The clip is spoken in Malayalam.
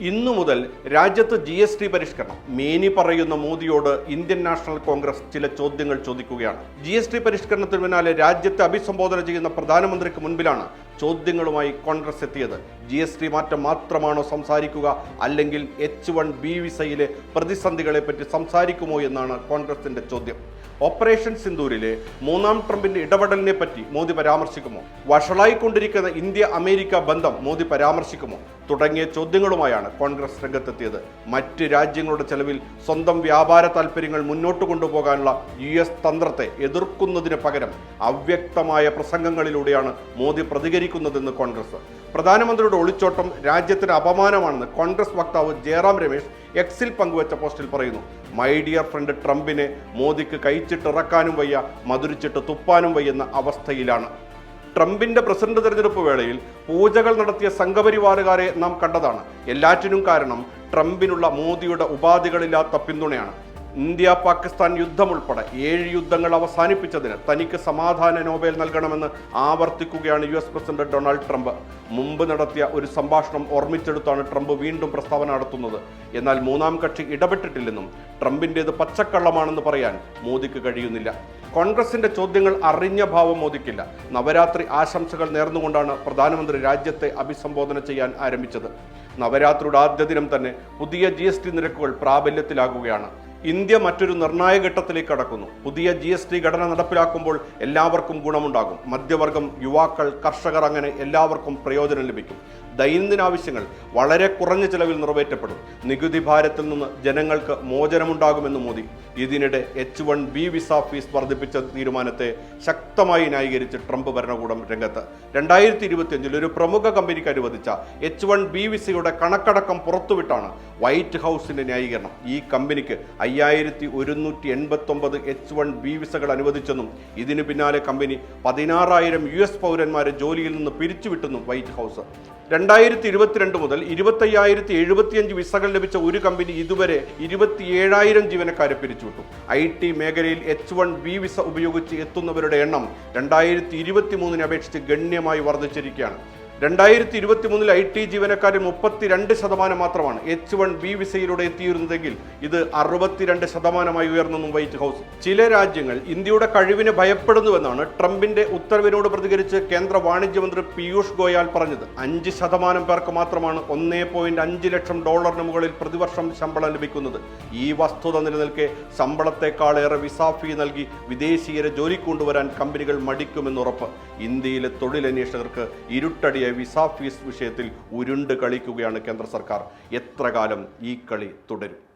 ഇന്നു മുതൽ രാജ്യത്ത് ജി എസ് ടി പരിഷ്കരണം. മേനി പറയുന്ന മോദിയോട് ഇന്ത്യൻ നാഷണൽ കോൺഗ്രസ് ചില ചോദ്യങ്ങൾ ചോദിക്കുകയാണ്. ജി എസ് ടി പരിഷ്കരണത്തിന് പിന്നാലെ രാജ്യത്തെ അഭിസംബോധന ചെയ്യുന്ന പ്രധാനമന്ത്രിക്ക് മുൻപിലാണ് ചോദ്യങ്ങളുമായി കോൺഗ്രസ് എത്തിയത്. ജി എസ് ടി മാറ്റം മാത്രമാണോ സംസാരിക്കുക? അല്ലെങ്കിൽ എച്ച് വൺ ബി വിസയിലെ പ്രതിസന്ധികളെ പറ്റി സംസാരിക്കുമോ എന്നാണ് കോൺഗ്രസിന്റെ ചോദ്യം. ഓപ്പറേഷൻ സിന്ദൂരിലെ മൂന്നാം ട്രംപിന്റെ ഇടപെടലിനെ പറ്റി മോദി പരാമർശിക്കുമോ? വഷളായിക്കൊണ്ടിരിക്കുന്ന ഇന്ത്യ അമേരിക്ക ബന്ധം മോദി പരാമർശിക്കുമോ? തുടങ്ങിയ ചോദ്യങ്ങളുമായാണ് കോൺഗ്രസ് രംഗത്തെത്തിയത്. മറ്റ് രാജ്യങ്ങളുടെ ചെലവിൽ സ്വന്തം വ്യാപാര താൽപ്പര്യങ്ങൾ മുന്നോട്ട് കൊണ്ടുപോകാനുള്ള യു എസ് തന്ത്രത്തെ എതിർക്കുന്നതിന് പകരം അവ്യക്തമായ പ്രസംഗങ്ങളിലൂടെയാണ് മോദി പ്രതികരിക്കുന്നതെന്ന് കോൺഗ്രസ്. പ്രധാനമന്ത്രിയുടെ ഒളിച്ചോട്ടം രാജ്യത്തിന് അപമാനമാണെന്ന് കോൺഗ്രസ് വക്താവ് ജയറാം രമേശ് എക്സിൽ പങ്കുവച്ച പോസ്റ്റിൽ പറയുന്നു മൈ ഡിയർ ഫ്രണ്ട് ട്രംപിനെ മോദിക്ക് കഴിച്ചിട്ടിറക്കാനും വയ്യ മധുരിച്ചിട്ട് തുപ്പാനും വയ്യെന്ന അവസ്ഥയിലാണ്. ട്രംപിന്റെ പ്രസിഡന്റ് തെരഞ്ഞെടുപ്പ് വേളയിൽ പൂജകൾ നടത്തിയ സംഘപരിവാറുകാരെ നാം കണ്ടതാണ്. എല്ലാറ്റിനും കാരണം ട്രംപിനുള്ള മോദിയുടെ ഉപാധികളില്ലാത്ത പിന്തുണയാണ്. ഇന്ത്യ പാകിസ്ഥാൻ യുദ്ധം ഉൾപ്പെടെ ഏഴ് യുദ്ധങ്ങൾ അവസാനിപ്പിച്ചതിന് തനിക്ക് സമാധാന നോബൽ നൽകണമെന്ന് ആവർത്തിക്കുകയാണ് U S president Donald Trump. മുമ്പ് നടത്തിയ ഒരു സംഭാഷണം ഓർമ്മിച്ചെടുത്താണ് ട്രംപ് വീണ്ടും പ്രസ്താവന നടത്തുന്നത്. എന്നാൽ മൂന്നാം കക്ഷി ഇടപെട്ടിട്ടില്ലെന്നും ട്രംപിന്റേത് പച്ചക്കള്ളമാണെന്ന് പറയാൻ മോദിക്ക് കഴിയുന്നില്ല. കോൺഗ്രസിന്റെ ചോദ്യങ്ങൾ അറിഞ്ഞ ഭാവം മോദിക്കില്ല. നവരാത്രി ആശംസകൾ നേർന്നുകൊണ്ടാണ് പ്രധാനമന്ത്രി രാജ്യത്തെ അഭിസംബോധന ചെയ്യാൻ ആരംഭിച്ചത്. നവരാത്രിയുടെ ആദ്യ ദിനം തന്നെ പുതിയ ജി നിരക്കുകൾ പ്രാബല്യത്തിലാകുകയാണ്. ഇന്ത്യ മറ്റൊരു നിർണായക ഘട്ടത്തിലേക്ക് കടക്കുന്നു. പുതിയ ജി എസ് ടി ഘടന നടപ്പിലാക്കുമ്പോൾ എല്ലാവർക്കും ഗുണമുണ്ടാകും. മധ്യവർഗം യുവാക്കൾ കർഷകർ അങ്ങനെ എല്ലാവർക്കും പ്രയോജനം ലഭിക്കും. ദൈനംദിന ആവശ്യങ്ങൾ വളരെ കുറഞ്ഞ ചിലവിൽ നിറവേറ്റപ്പെടും. നികുതി ഭാരത്തിൽ നിന്ന് ജനങ്ങൾക്ക് മോചനമുണ്ടാകുമെന്ന് മോദി ഇതിനിടെ H one B visa fees വർദ്ധിപ്പിച്ച തീരുമാനത്തെ ശക്തമായി ന്യായീകരിച്ച് ട്രംപ് ഭരണകൂടം രംഗത്ത്. രണ്ടായിരത്തി ഇരുപത്തിയഞ്ചിൽ ഒരു പ്രമുഖ കമ്പനിക്ക് അനുവദിച്ച എച്ച് വൺ ബി വിസയുടെ കണക്കടക്കം പുറത്തുവിട്ടാണ് വൈറ്റ് ഹൗസിന്റെ ന്യായീകരണം. ഈ കമ്പനിക്ക് അയ്യായിരത്തി ഒരുന്നൂറ്റി എൺപത്തൊമ്പത് എച്ച് വൺ ബി വിസകൾ അനുവദിച്ചെന്നും ഇതിനു പിന്നാലെ കമ്പനി പതിനാറായിരം യു എസ് പൗരന്മാരെ ജോലിയിൽ നിന്ന് പിരിച്ചുവിട്ടെന്നും വൈറ്റ് ഹൗസ്. രണ്ടായിരത്തി ഇരുപത്തിരണ്ട് മുതൽ ഇരുപത്തയ്യായിരത്തി എഴുപത്തിയഞ്ച് വിസകൾ ലഭിച്ച ഒരു കമ്പനി ഇതുവരെ ഇരുപത്തിയേഴായിരം ജീവനക്കാരെ പിരിച്ചുവിട്ടു ഐ ടി മേഖലയിൽ എച്ച് വൺ ബി വിസ ഉപയോഗിച്ച് എത്തുന്നവരുടെ എണ്ണം രണ്ടായിരത്തി ഇരുപത്തി മൂന്നിനെ അപേക്ഷിച്ച് ഗണ്യമായി വർദ്ധിച്ചിരിക്കുകയാണ്. രണ്ടായിരത്തി ഇരുപത്തി മൂന്നിൽ ഐ ടി ജീവനക്കാരിൽ മുപ്പത്തിരണ്ട് ശതമാനം മാത്രമാണ് എച്ച് വൺ ബി വിസയിലൂടെ എത്തിയിരുന്നതെങ്കിൽ ഇത് അറുപത്തിരണ്ട് ശതമാനമായി ഉയർന്നെന്നും വൈറ്റ് ഹൗസ്. ചില രാജ്യങ്ങൾ ഇന്ത്യയുടെ കഴിവിനെ ഭയപ്പെടുന്നുവെന്നാണ് ട്രംപിന്റെ ഉത്തരവിനോട് പ്രതികരിച്ച് കേന്ദ്ര വാണിജ്യ മന്ത്രി പീയൂഷ് ഗോയാൽ പറഞ്ഞത്. അഞ്ച് ശതമാനം പേർക്ക് മാത്രമാണ് ഒന്നേ പോയിന്റ് അഞ്ച് ലക്ഷം ഡോളറിന് മുകളിൽ പ്രതിവർഷം ശമ്പളം ലഭിക്കുന്നത്. ഈ വസ്തുത നിലനിൽക്കെ ശമ്പളത്തെക്കാളേറെ വിസ ഫീ നൽകി വിദേശീയരെ ജോലി കൊണ്ടുവരാൻ കമ്പനികൾ മടിക്കുമെന്നുറപ്പ്. ഇന്ത്യയിലെ തൊഴിലന്വേഷകർക്ക് ഇരുട്ടടിയ വിസ ഫീസ് വിഷയത്തിൽ ഉരുണ്ട് കളിക്കുകയാണ് കേന്ദ്ര സർക്കാർ. എത്ര കാലം ഈ കളി തുടരും?